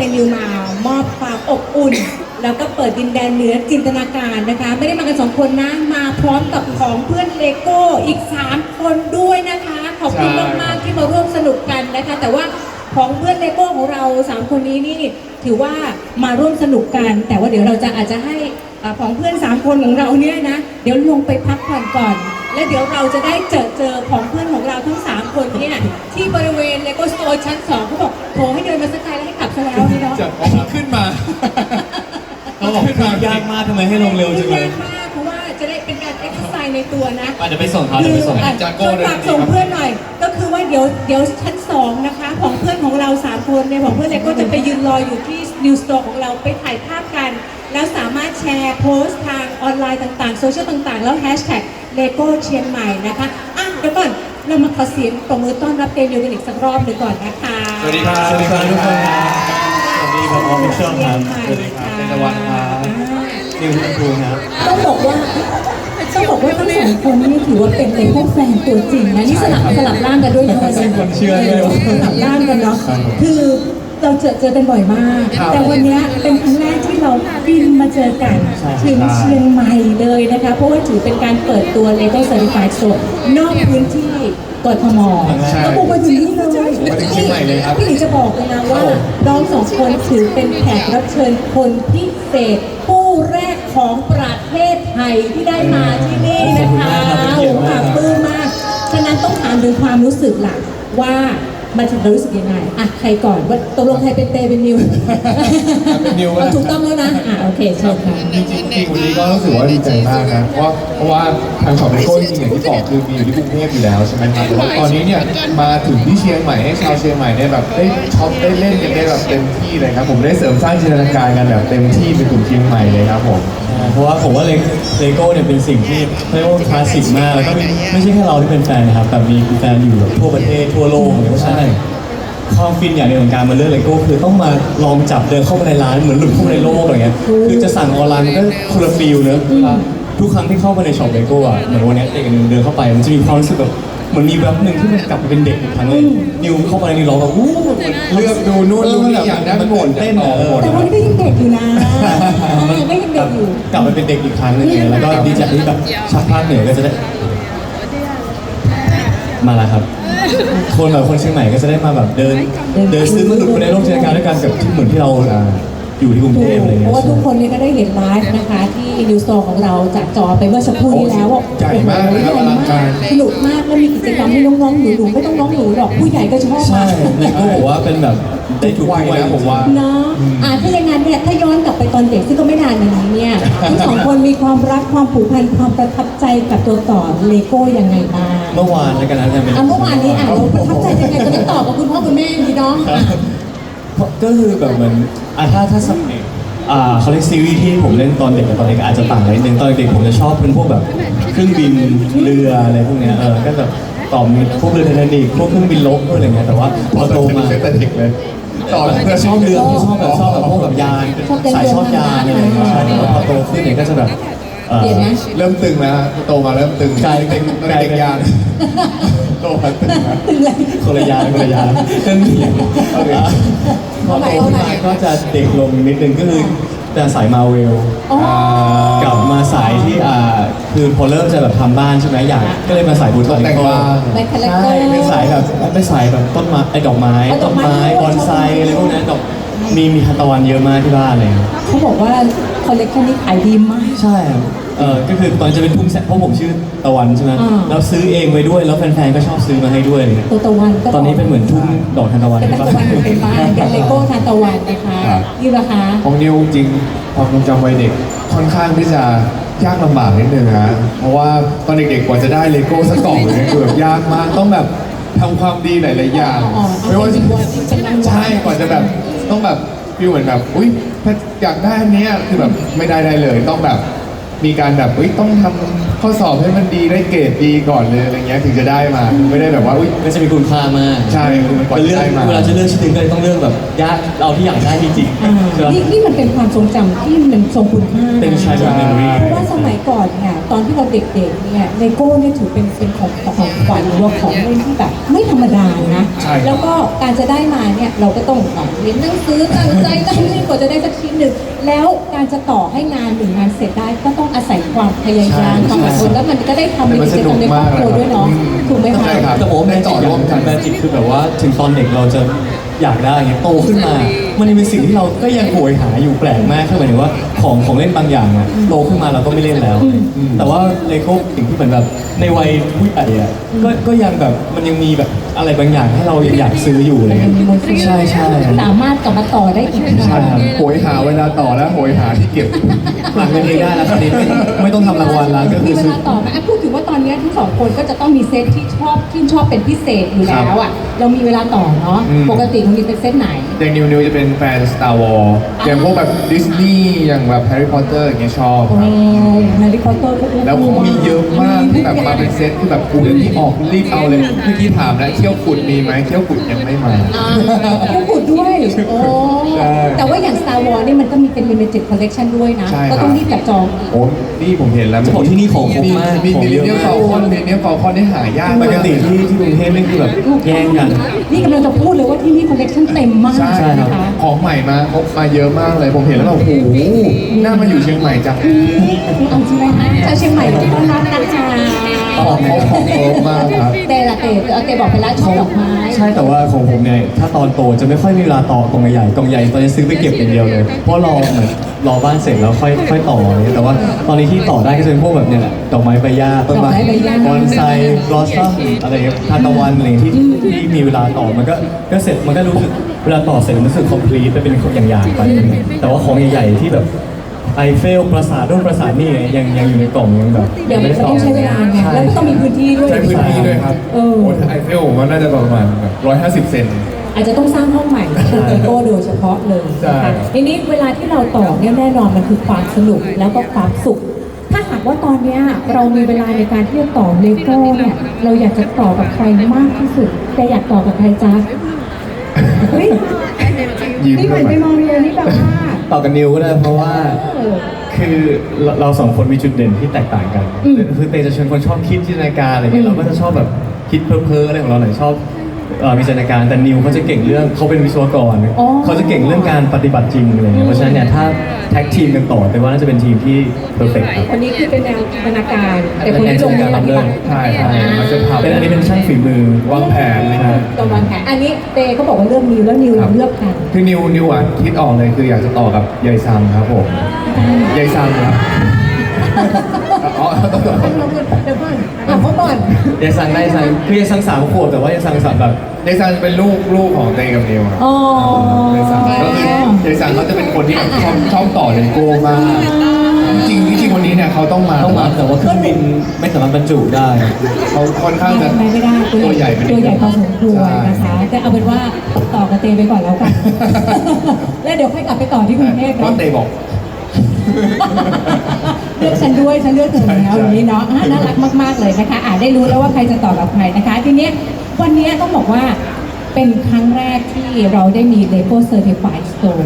นะคะที่เตนิวมามอบความอบอุ่น แล้วก็เปิดดินแดนเหนือจินตนาการนะคะ ไม่ได้มากันสองคนนะมาพร้อมกับของเพื่อนเลโก้อีก 3 คนด้วยนะคะ ขอบคุณมากๆที่มาร่วมสนุกกันนะคะ แต่ว่าของเพื่อนเลโก้ของเรา 3 คนนี้นี่ถือว่ามาร่วมสนุกกัน แต่ว่าเดี๋ยวเราจะอาจจะให้อ่อของเพื่อน 3 คนของเราเนี่ยนะ เดี๋ยวลงไปพักผ่อนก่อน และเดี๋ยวเราจะได้เจอเจอของเพื่อนของเราทั้ง3คนเนี่ยที่บริเวณเลโก้สโตร์ชั้น2เขาบอกโทรให้เดินมาสักไกลแล้วให้กลับซะแล้วนี่เนาะ จะขึ้นมา เขาบอกยากมากทำไมให้ลงเร็วจังเลยยากมากเพราะว่าจะได้เป็นการเอ็กซ์ไซส์ในตัวนะอะเดี๋ยวไปส่งเขาเดี๋ยวไปส่งอะจากโก้ช่วยเลย ฝากส่งเพื่อนหน่อย ก็คือว่าเดี๋ยวเดี๋ยวชั้นสองนะคะ ของเพื่อนของเราสามคนเนี่ยของเพื่อนเนี่ยก็จะไปยืนรออยู่ที่นิวสโตร์ของเราไปถ่ายภาพกัน แล้วสามารถแชร์โพสต์ทางออนไลน์ต่างๆ โซเชียลต่างๆ แล้วแฮชแท็ก เลโก้เชียงใหม่นะคะอะเดี๋ยวก่อนเรามาขอเสียงปรบมือต้อนรับเตนิวกันอีกสักรอบหนึ่งก่อนนะคะสวัสดีครับสวัสดีครับทุกคนครับสวัสดีครับออฟฟิเชียลครับสวัสดีครับเตตะวันครับนิวทันทูครับต้องบอกว่าต้องบอกว่าทั้งสองคนนี่ถือว่าเป็นเลโก้แฟนตัวจริงนะนี่สลับสลับร่างกันด้วยเนาะเป็นคนเชื่อด้วยวะสลับร่างกันเนาะคือเราเจอเจอกันบ่อยมากครับแต่วันเนี้ยเป็นครั้งแรก ที่เราบินมาเจอกันใช่ถึงเชียงใหม่เลยนะคะ เพราะว่าถือเป็นการเปิดตัว Lego Certified Store นอกพื้นที่กทมใช่ก็บุกมาถึงนี่เลยมาถึงเชียงใหม่เลยครับ พี่หลิงจะบอกเลยนะว่าน้องสองคนถือเป็นแขกรับเชิญคนพิเศษผู้แรกของประเทศไทยที่ได้มาที่นี่นะคะขอบคุณมากครับเป็นเกียรติมากโอ้โหปลื้มมาก ฉะนั้นต้องถามถึงความรู้สึกหลักว่า มันจะรู้สึกยังไงอะใครก่อนว่าตกลงใครเป็นเตเป็นนิวเป็นนิวก็ได้เอาถูกต้องแล้วนะอะโอเคเชิญค่ะ จริงๆจริงๆวันนี้ก็รู้สึกว่าดีใจมากนะเพราะว่าเพราะว่าทางของเลโก้จริงๆอย่างที่บอกคือมีอยู่ที่กรุงเทพอยู่แล้วใช่ไหมครับแต่ว่าตอนนี้เนี่ยมาถึงที่เชียงใหม่ให้ชาวเชียงใหม่เนี่ยแบบได้ช็อปได้เล่นกันได้แบบเต็มที่เลยครับผมได้เสริมสร้างจินตนาการกันแบบเต็มที่ไปถึงเชียงใหม่เลยครับผม เพราะว่าผมว่าเลโก้เนี่ยเป็นสิ่งที่เรียกว่าคลาสสิกมากแล้วก็ไม่ไม่ใช่แค่เราที่เป็นแฟนนะครับแต่มีแฟนอยู่แบบทั่วประเทศทั่วโลกเลยเพราะฉะนั้นความฟินอย่างหนึ่งของการมาเลือกเลโก้คือต้องมาลองจับเดินเข้าไปในร้านเหมือนหลุดเข้าไปในโลกอะไรเงี้ยคือจะสั่งออนไลน์มันก็คนละฟีลเนอะเวลาทุกครั้งที่เข้าไปในช็อปเลโก้อะเหมือนวันเนี้ยเด็กคนหนึงเดินเข้าไปมันจะมีความรู้สึกแบบเห มือนมีแวบหนึ่งที่มันกลับไปเป็นเด็กอีกครั้งเลยนิวเข้าไปในนี้ร้องแบบวู้เลือกดูนู่นดูนี่อยากได้หมดเต้นอะเออแต่วันนี้ก็ยังเด็กอยู่นะอ่าก็ยังเด็กอยู่กลับไปเป็นเด็กอีกครั้งหนึงเนี่ยแล้วก็ดีใจที่แบบชาวภาคเหนือก็จะได้ มาแล้วครับ คนแบบคนเชียงใหม่ก็จะได้มาแบบเดิน เดินซื้อมาหลุดไปในโลกจินตนาการด้วยกันกับที่เหมือนที่เรา อยู่ที่กรุงถูเทกพอะไรเพเงี้ยราะว่าทุกคนเนี่ยก็ได้เห็นไลฟ์นะคะ ที่นิวสโตร์ของเราจากจอไปเมื่อสักครู่นี้แล้วว่าใหญ่มากนะครับอลังการ สนุกมากแล้วมีกิจกรรมให้น้องๆหนูๆไม่ต้องน้องหนูหรอกผู้ใหญ่ก็ชอบใช่มาก แล้วก็บอกว่าเป็นแบบได้ทุกวัยนะผมว่า เนาะอ่าถ้าอย่างนั้นเนี่ยถ้าย้อนกลับไปตอนเด็กซึ่งก็ไม่นานมานี้เนี่ย ทั้งสองคนมีความรักความผูกพันความประทับใจกับตัวต่อเลโก้ยังไงบ้างเมื่อวานแล้วกันนะเป็นอะเมื่อวานนี้อะเราประทับใจยังไงก็ต้องตอบกับคุณพ่อคุณแม่ดีเนาะอะ ก็คือแบบเหมือนอะถ้าถ้าสมัยอ่าเขาเรียกซีรีส์ที่ผมเล่นตอนเด็กกับตอนเด็กอาจจะต่างกันนิดนึงตอนเด็กผมจะชอบเป็นพวกแบบเครื่องบินเรืออะไรพวกเนี้ยเออก็แบบต่อมีพวกเรือไททานิคพวกเครื่องบินลบพวกอะไรเงี้ยแต่ว่าพอโตมา ตั้งแต่เด็กเลยต่อเลยชอบเรือชอบแบบชอบแบบพวกแบบยานสายชอบยานอะไรอย่างเงี้ยใช่แต่ว่าพอโตขึ้นเนี่ยก็จะแบบ เอ่อเปลี่ยนไหมเริ่มตึงแล้วฮะโตมาเริ่มตึงกลายเป็น เด็กกลายเด็เป็กนยานโตมาตึงนะถึงเลยคนละยานคนละยานเต้นเหนียวโอเค พอโตขึ้นมาก็จะเด็กลงนิดนึงก็คือจะสายมาเวล อ๋อ กลับมาสายที่อ่าคือพอเริ่มจะแบบทำบ้านใช่ไหมอยากก็เลยมาสายบูทตกแต่งบ้านเป็นคาแรคเตอใช่ร์เป็นสายแบบเป็นสายแบบต้นไม้ไอ้ดอกไม้เอาดต้อกนไม้ไม้ด้วยบอนไซอะไรพวกนั้นดอก มีมีทานตะวันเยอะมากที่บ้านเลยครับเขาบอกว่าคอลเลคชันนี้ขายดีมาก ใช่ครับเออก็คือตอนจะเป็นทุ่งแสงเพราะผมชื่อตะวันใช่ไหมอ่าแล้วซื้อเองไปด้วยแล้วแฟนๆก็ชอบซื้อมาให้ด้วยอะไรเงี้ยตัวตะวันก็ตอนนี้เป็นเหมือนทุ่งดอกทานตะวันเป็นตะวันเป็นบ้านเป็นเลโก้ทานตะวันนะคะครับ นี่ราคาของนิวจริงความทรงจำวัยเด็กค่อนข้างที่จะยากลำบากนิดนึงฮะเพราะว่าตอนเด็กๆกว่าจะได้เลโก้สักกล่องหนึ่งเนี่ยคือแบบยากมากต้องแบบ ทำความดีหลายๆอย่างอ๋อไม่ว่าจะใช่กว่าจะแบบต้องแบบฟีลเหมือนแบบอุ้ยถ้าอยากได้อันเนี้ยคือแบบไม่ได้ได้เลย ต้องแบบมีการแบบอุ้ยต้องทำข้อสอบให้มันดีได้เกรดดีก่อนเลยอะไรเงี้ยถึงจะได้มา ไม่ได้แบบว่าอุ้ยมันจะมีคุณค่ามากใช่คือมันกว่าเป็นจะเรื่องได้มา เวลาจะเลือกชิ้นหนึ่งก็เลยต้องเลือกแบบยากเอาที่อยากได้จริงๆอ่าใช่ไหมนี่นี่มันเป็นความทรงจำที่มันทรงคุณค่าะเป็น childhood memory เพราะว่าสมัยก่อนเนี่ยตอนที่เราเด็กๆเนี่ยเลโก้เนี่ยถือเป็นเป็นของของขวัญหรือว่าของเล่นที่แบบไม่ธรรมดานะ ใช่ครับ แล้วก็การจะได้มาเนี่ยเราก็ต้องอะเรียนหนังสือตั้งใจตั้งใจกว่าจะได้สักชิ้นหนึ่งแล้วการจะต่อให้งานหนึ่งงานเสร็จได้ก็ต้องอาศัยความพยายามความอดทนแล้วมันก็ได้ทำในกิจกรรมในครอบครัวด้วยเนาะถูกไหมคะใช่ครับแต่ผมว่าแมได้จิต่กออร่วมกันแมจิกคือแบบว่าถึงตอนเด็กเราจะอยากได้เงี้ยโตขึ้นมา มันยังเป็นสิ่งที่เราก็ยังโหยหาอยู่แปลกมากคือหมายถึงว่าของของเล่นบางอย่างอะโตขึ้นมาเราก็ไม่เล่นแล้ว แต่ว่าเลโก้สิ่งที่เหมือนแบบในวัยผู้ใหญ่อะก็ก็ยังแบบมันยังมีแบบอะไรบางอย่างให้เรายังอยากซื้ออยู่อะไรมันเงี้ยมีมนต์เสน่ห์ใช่ใช่สามารถกลับมาต่อได้อีกใช่ครับโหยหาเวลาต่อแล้วโหยหาที่เก็บหลังเงินเองได้แล้วคราวนี้ไม่ไม่ต้องทำรางวัลแล้วก็คืมีอเวซื้อลาต่อไหมอะพูดถึงว่าตอนนี้ทั้งสองคนก็จะต้องมีเซตที่ชอบที่ชอบเป็นพิเศษอยู่แล้วอะเรามีเวลาต่อเนาะอืมปกติคุณมีเป็นเซตไหนอย่างนิวนิวจะเป็นแฟน Star Wars อย่างพวกแบบดิสนีย์อย่างแบบแฮร์รี่พอตเตอร์อย่างเงี้ยชอบคโอ้รับแฮร์รี่พอตเตอร์ก็แล้วเขามีเยอะมากที่แบบมาเป็นเซตคือแบบอุ้ยนี่ออกรีบเอาเลยเมื่อกี้ถามแล้วเที่ยวขุดมีไหมเที่ยวขุดยังไม่มาเที่ยวขุดด้วย โอ้ ใช่ แต่ว่าอย่าง Star Wars นี่มันก็มีเป็น limited collection ด้วยนะ ใช่ครับ ก็ต้องรีบจับจองโอ้นี่ผมเห็นแล้วจะบอกที่นี่ของครบมากมีของมีเยลิอะเนียมมาฟากคอนลิเนียมฟาคอนที่หายากปกติที่ที่กรุงเทพนี่คือแบบแย่งกัน นี่กำลังจะพูดเลยว่าที่นี่ collection เต็มมากใช่ใช่ครับ นะคะ ของใหม่มาครบมาเยอะมากเลยผมเห็นแล้วแบบโอ้โหน่ามาอยู่เชียงใหม่จัง เอาใช่ไหมชาวเชียงใหม่ก็ต้อนรับนะคะ ของครบของครบมากครับ เตละเตเอาเตบอกไปแล้วชอบดอกไม้ใช่แต่ว่าของผมเนี่ยถ้าตอนโตจะไม่ค่อยมีเวลาต่อกล่องใหญ่ๆกล่องใหญ่ตอนนี้ซื้อไปเก็บอย่างเดียวเลย เพราะรอเหมือนรอบ้านเสร็จแล้วค่อยค่อยต่ออะไรเงี้ยแต่ว่าตอนนี้ที่ต่อได้ก็จะเป็นพวกแบบเนี่ยแหละดอกไม้ใบหญ้าต้นไม้บอนไซบลอสซัมอะไรเงี้ยทานตะวันอะไรที่ที่มีเวลาต่อมันก็ก็เสร็จมันก็รู้สึกเวลาต่อเสร็จมันรู้สึกคอมพลีทไปเป็นอย่างๆไปแต่ว่าของใหญ่ๆที่แบบ ไอเฟลปราสาทรุ่นปราสาทนี่ยังยังอยู่ในกล่องยังแบบเดี๋ยวมันต้องใช้เวลาไงแล้วก็ต้องมีพื้นที่ด้วย ใช้พื้นที่ด้วยครับ เออโอ้ไอเฟลผมว่าน่าจะประมาณแบบร้อยห้าสิบเซน อาจจะต้องสร้างห้องใหม่เป็นเลโก้โดยเฉพาะเลยใช่ นะคะทีนี้เวลาที่เราต่อเนี่ยแน่นอนมันคือความสนุกแล้วก็ความสุข ถ้าหากว่าตอนเนี้ยเรามีเวลาในการที่จะต่อเลโก้เนี่ยเราอยากจะต่อกับใครมากที่สุดแต่อยากต่อกับใครจ๊ะเฮ้ยยิ้มนี่เหมือนไปมองเรียนนี่แบบว่า ต่อกันนิวก็ได้เพราะว่าเออคือเราเราสองคนมีจุดเด่นที่แตกต่างกัน อืมคือเตจะเป็นคนชอบคิดจินตนาการอะไรเงี้อืยมเราก็จะชอบแบบคิดเพ้อๆอะไรของเราหน่อยชอบ เอ่อมีจินตนาการแต่นิวเขาจะเก่งเรื่องเขาเป็นวิศวกรอ๋อ เขาจะเก่งเรื่องการปฏิบัติจริงอะไรเงี้ยเพราะฉะนั้นเนี่ยถ้าแท็กทีมกันต่อแต่ว่าน่าจะเป็นทีมที่เพอร์เฟกต์ครับคนนี้คือเป็นแนวจินตนาการแต่คนนี้ลงมือปฏิบัติใช่ใช่มันจะทำเป็นอันนี้เป็นช่างฝีมือวางแผนเลยครับตวางแผนอันนี้เตก็บอกว่าเรื่องนิวแล้วนิวเลือกใครคือนิวนิวอะคิดออกเลยคืออยากจะต่อกับยายซัมครับผมยายซัมครับอ๋อต้องต่อเดี๋ยวก่อนถาม เขาก่อนยายซังได้ซังคือยายซังสามขวบแต่ว่ายายซังสามแบบยายซัมเป็นลูกลูกของเตกับนิวครับอ๋อยายซัมก็คือยายซัมเขาจะเป็นคนที่แบบชอบชอบต่อเลโก้มากจริงๆจริงๆวันนี้เนี่ยเขาต้องมาต้องมาแต่ว่าเครื่องบินไม่สามารถบรรจุได้เขาค่อนข้างจะไม่ไม่ได้ตัวใหญ่ไปนิดตัวใหญ่พอสมควรใช่นะคะแต่เอาเป็นว่าต่อกับเตไปก่อนแล้วกันแล้วเดี๋ยวค่อยกลับไปต่อที่กรุงเทพเพราะเนาะเตบอก เลือกฉันด้วยฉันเลือกเธอแล้วอย่างนี้เนาะอะน่ารักมาก ๆ เลยนะคะอ่าได้รู้แล้วว่าใครจะต่อกับใครนะคะ ทีเนี้ยวันนี้ต้องบอกว่าเป็นครั้งแรกที่เราได้มี Lego Certified Store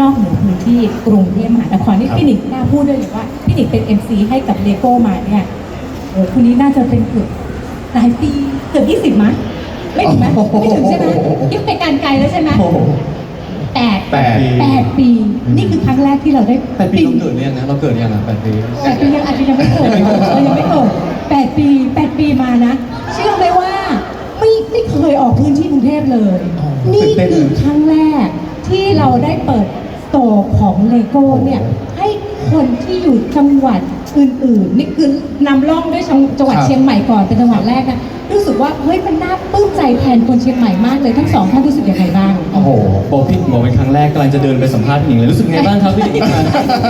นอกเหนือพื้นที่กรุงเทพมหานครนี่พี่หนิงกล้าพูดด้วยเลยว่าพี่หนิงเป็น MC ให้กับ Lego มาเนี่ยโอ้คุณนี้น่าจะเป็นเกือบหลายปีเกือบยี่สิบมั้ยไม่ถึงไหมไม่ถึงใช่ไหมยิ่งไปการไกลแล้วใช่ไหม โอ้โห แปดแปดแปดปี นี่คือครั้งแรกที่เราได้แปดปีเราเกิดหรือยังนะเราเกิดยังอะแปดปี แปดปียังอาจจะยังไม่เกิดเรายังไม่เกิดแปดปีแปดปีมานะ เชื่อไหมว่าไม่ไม่เคยออกพื้นที่กรุงเทพเลยนี่คือครั้งแรกที่เราได้เปิดโตร์ของเลโก้เนี่ยให้คนที่อยู่จังหวัดอื่นๆนี่คือนำร่องด้วยจังหวัดครับ เชียงใหม่ก่อนเป็นจังหวัดแรกนะ รู้สึกว่าเฮ้ยมันน่าปลื้มใจแทนคนเชียงใหม่มากเลยทั้งสองท่านรู้สึกยังไงบ้าง โอ้โหบอกพี่บอกเป็นครั้งแรกกำลังจะเดินไปสัมภาษณ์พี่หนิงเลยรู้สึกไงบ้างครับพี่หนิงมา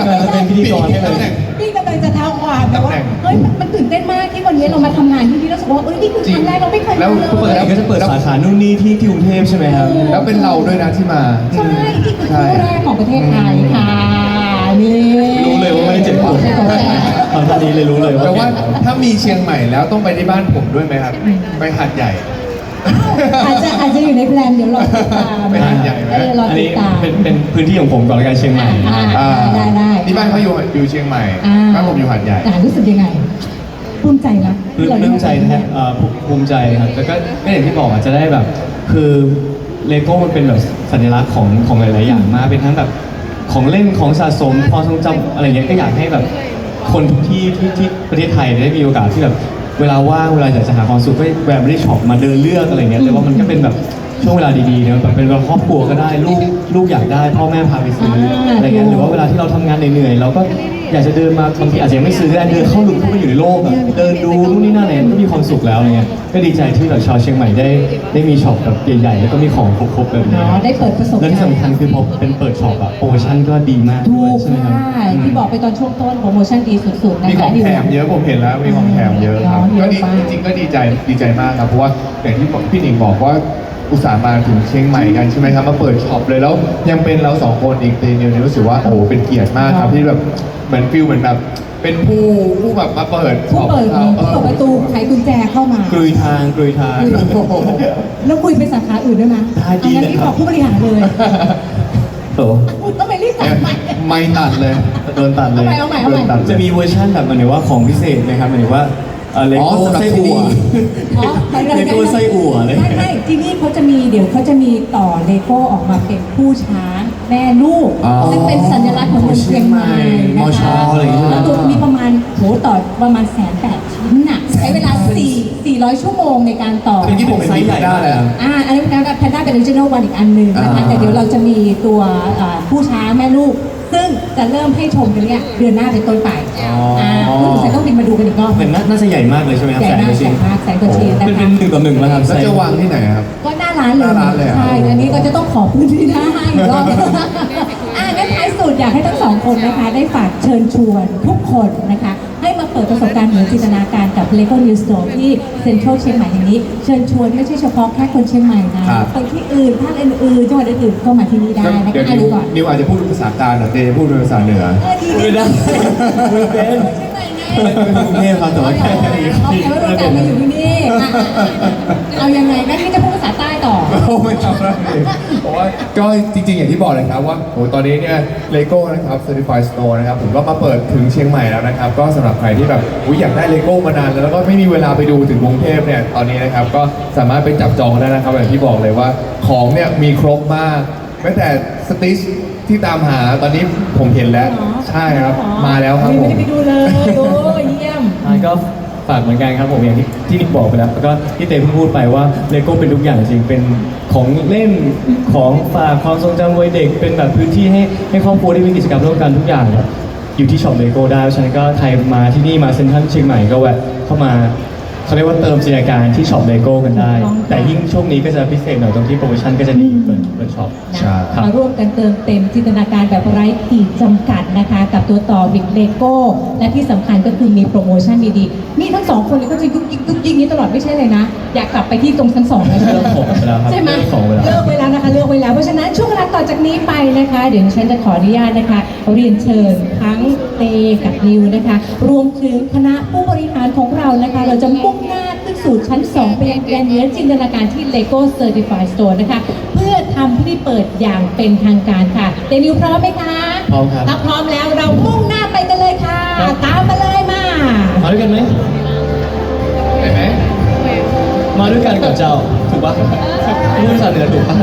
กำลังจะเป็นพิธีกรให้เลย พี่กำลังจะเท้าความแต่ว่าตำแหน่งเฮ้ยมันมันตื่นเต้นมากที่วันนี้เรามาทำงานที่นี่แล้วรู้สึกว่าเอ้ยนี่คือครั้งแรกเราไม่เคยแล้วมาปกเลยติก็จะเปิดสาขานู่นนี่ที่ที่กรุงเทพใช่ไหมครับแล้วเป็นเราด้วยนะที่มา ใช่นี่คือใช่คู่แรกของประเทศไทยค่ะนี่รู้เลยว่าไม่ได้เจ็บปวดข องแท้ทำท่านี้เลยรู้เลยว่าแต่ว่าเก่งถ้ามีเชียงใหม่แล้วต้องไปที่บ้านผมด้วยไหมครับ ไปหาดใหญ่ อาจจะอาจจะอยู่ในแพลนเดี๋ยวรอติดตามไปหาดใหญ่ไหม เออรออันตินี้ดตาม เป็นเป็นพื้นที่ของผมก่อนละกันเชียงใหม่อ่า อ่าได้ได้ที่บ้านเขาอยู่อยู่เชียงใหม่อ่าบ้านผมอยู่หาดใหญ่ อ่ารู้สึกยังไงภูมิใจไหมปลื้มปลื้มใจนะฮะเอ่อภูภูมิใจครับแล้วก็ก็อย่างที่บอกอาจจะได้แบบ คือเลโก้มันเป็นแบบสัญลักษณ์ของของหลาย ๆ อย่างมากเป็นทั้งแบบของเล่นของสะสมความทรงจำอะไรเงี้ยก็อยากให้แบบ คนทุกที่ที่ที่ประเทศไทยได้มีโอกาสที่แบบเวลาว่างเวลาอยากจะหาความสุขก็แวะไม่ได้ช็อปมาเดินเลือกอะไรเงี้ยแต่ว่ามันก็เป็นแบบ ช่วงเวลาดีๆนะแบบเป็นแบบครอบครัวก็ได้ลูกลูกอยากได้ พ่อแม่พาไปซื้ออะไรเงี้ยหรือว่าเวลาที่เราทำงานเหนื่อยๆเราก็อยากจะเดินมาบางทีอาจจะยังไม่ซื้อก็ได้เดินเข้าหลุมเข้าไปอยู่ในโลกแบบเดินดูนู่นนี่นั่นอะไรก็มีความสุขแล้วอะไรเงี้ยก็ดีใจที่แบบชาวเชียงใหม่ได้ได้มีช็อปแบบใหญ่ๆแล้วก็มีของครบๆแบบนี้เนาะได้เปิดประสบและการที่ณ์สำคัญคือพอเป็นเปิดช็อปอะโปรโมชั่นก็ดีมากถูด้วยกใช่ไหมครับ ค่ะที่บอกไปตอนช่วงต้นโปรโมชั่นดีสุดๆนะคะ มีของแถมเยอะผมเห็นแล้วมีของแถมเยอะครับ เยก็อะดีมาก จริงๆก็ดีใจดีใจมากครับเพราะว่าอย่างที่พี่หนิงบอกว่า อุตส่าห์มาถึงเชียงใหม่กันใช่ไหมครับ มาเปิดช็อปเลยแล้วยังเป็นเราสองคนอีกทีนึงเนี่ยรู้สึกว่าโอ้โหเป็นเกียรติมากครับที่แบบเหมือนฟิลเหมือนแบบเป็นผู้ผู้แบบมาเปิดช็ผู้อปเปิดเขาเอผู้อเปิดประตูไขกุญแจเข้ามากลุยทางกลุยทาง แล้วคุยไปสาขาอื่นด้วยนะได้ดีอันนั้นเลยที่ครับบอกผู้บริหารเลยโตพูดต้องไปรีบตัดไปไม่ตัดเลย โดนตัดเลยเอาใหม่เอาใหม่เอาใหม่ โดนตัดจะมีเวอร์ชันแบบหมายถึงว่าของพิเศษนะครับหมายถึงว่า เลอ๋อโก้สำหรับไส้ที่อั่วนี่อ๋อไปเลยเลโก้ไส้อั่วเลย ไม่ไม่ที่นี่เขาจะมีเดี๋ยวเขาจะมีต่อเลโก้ออกมาเป็นผู้ช้างแม่ลูกอ๋อซึ่งเป็นสัญลักษณ์ของเมืองเชียงใหม่มนะชคะอะไรอย่างเงี้ย แล้วตัวมีประมาณโหต่อประมาณแสนแปดชิ้นน่ะใช้เวลา4 400 ชั่วโมงในการต่อเมื่อกี้ผมเห็นไซส์ใหญ่ได้เลยอะ อ่าอันนี้นะแพนด้าเป็นออริจินอลวันอีกอันหนึ่งนะคะ อ่าแต่เดี๋ยวเราจะมีตัวอ่าผู้ช้างแม่ลูก ซึ่งจะเริ่มให้ชมกันเนี่ยเดือนหน้าเป็นต้นไปอ๋ออ่าผู้สงสัยต้องบินมาดูกันอีกรอบเป็นน่าน่าจะใหญ่มากเลยใช่ไหมครับใหญ่แสนมากกว่าชิ้นใหญ่มากแสนกว่าชิ้นนะคะ เป็นเป็นหนึ่งต่อหนึ่งแล้วครับแล้วจะวางที่ไหนครับ ก็หน้าร้านเลยหน้าร้านเลยเหรอ ใช่อันนี้ก็จะต้องขอพื้นที่หน้าห้างอีกรอบอ่างั้นท้ายสุดอยากให้ทั้งสองคนนะคะ ได้ฝากเชิญชวนทุกคนนะคะให้มาเปิดประสบการณ์เหนือจินตนาการกับ Lego New Store ที่เซ็นทรัลเชียงใหม่แห่งนี้ เชิญชวนไม่ใช่เฉพาะแค่คนเชียงใหม่นะครับคนที่อื่นภาคอื่นๆจังหวัดอื่นๆก็มาที่นี่ได้นะเดี๋ยวคะอะนิดูวก่อนนิวอาจจะพูดเป็นภาษากลางแต่เดย์พูดเป็นภาษาเหนือเออดีไม่ดีได้ไม่เป็นเชียงใหม่ไงเป็นกรุงเทพครับแต่ว่าแค่ เอาแต่ว่าโรงแรมมาอยู่ที่นี่อะๆเอายังไงแม่ที่จะพูดภาษาใต้ต่อ โอ้ไม่ทำแล้วเลยเพราะว่าก็จริงๆ อย่างที่บอกเลยครับว่าโอ้ตอนนี้เนี่ยเลโก้นะครับ Certified Store นะครับผมก็มาเปิดถึงเชียงใหม่แล้วนะครับ ก็สำหรับใครที่แบบอุ๊ยอยากได้เลโก้มานานแล้วแล้วก็ไม่มีเวลาไปดูถึงกรุงเทพเนี่ยตอนนี้นะครับก็สามารถไปจับจองได้นะครับอย่างที่บอกเลยว่าของเนี่ยมีครบมากแม้แต่สติชที่ตามหาตอนนี้ผมเห็นแล้วใช่ครับมาแล้วครับผไม่มได้ไปดูเลยโอ้เยี่ยม อ่าก็ฝากเหมือนกันครับผมอย่างที่ ที่นิกบอกไปแล้วแล้วก็ที่เต้เพิ่งพูดไปว่าเลโก้เป็นทุกอย่างจริงเป็นของเล่นของฝากความทรงจำวัยเด็ก เป็นแบบพื้นที่ให้ให้ครอบครัวได้มีกิจกรรมร่วมกันทุกอย่างอยู่ที่ช็อปเลโก้ได้เพราะฉะนั้นก็ใครมาที่นี่มาเซ็นทรัลเชียงใหม่ก็แวะเข้ามา เขาเรียกว่าเติมจินตนาการที่ช็อปเลโก้กันได้ถูกต้องค่ะแต่ยิ่งช่วงนี้ก็จะพิเศษหน่อยตรงที่โปรโมชั่นก็จะดีเปิดเปิดช็อป ใช่นะมาร่วมกันเติมเต็มจินตนาการแบบไร้ขีดจำกัดนะคะ กับตัวต่อบิ๊กเลโก้ และที่สำคัญก็คือมีโปรโมชั่นดีๆ นี่ทั้งสองคนเลยก็จะยุกยิกยุกยิกนี้ตลอดไม่ใช่เลยนะ อยากกลับไปที่ตรงชั้นสองแล้วใช่ไหมเลิกของไปแล้วครับใช่ไหมเลิกของไปแล้ว เลิกไปแล้วนะคะเลิกไป แล้ว เพราะฉะนั้นช่วงเวลาต่อจากนี้ไปนะคะ เดี๋ยวฉันจะขออนุญาตนะคะ เรียนเชิญทั้งเตกับนิวนะคะ รวมถึงคณะผู้บริหารของเรานะคะ เราจะมุ่งหน้าขึ้นสู่ชั้น 2 ไปยังแดนเนื้อจินตนาการที่ Lego Certified Store นะคะ เพื่อทำพิธีเปิดอย่างเป็นทางการค่ะเตนิวพร้อมไหมคะพร้อมครับถ้าพร้อมแล้วเรามุ่งหน้าไปกันเลยค่ะครับตามมาเลยมามาด้วยกันไหมเห็นไหมมาด้วยกันกับเจ้าถูกปะไม่ใช่ภาษาเหนือถูกปะ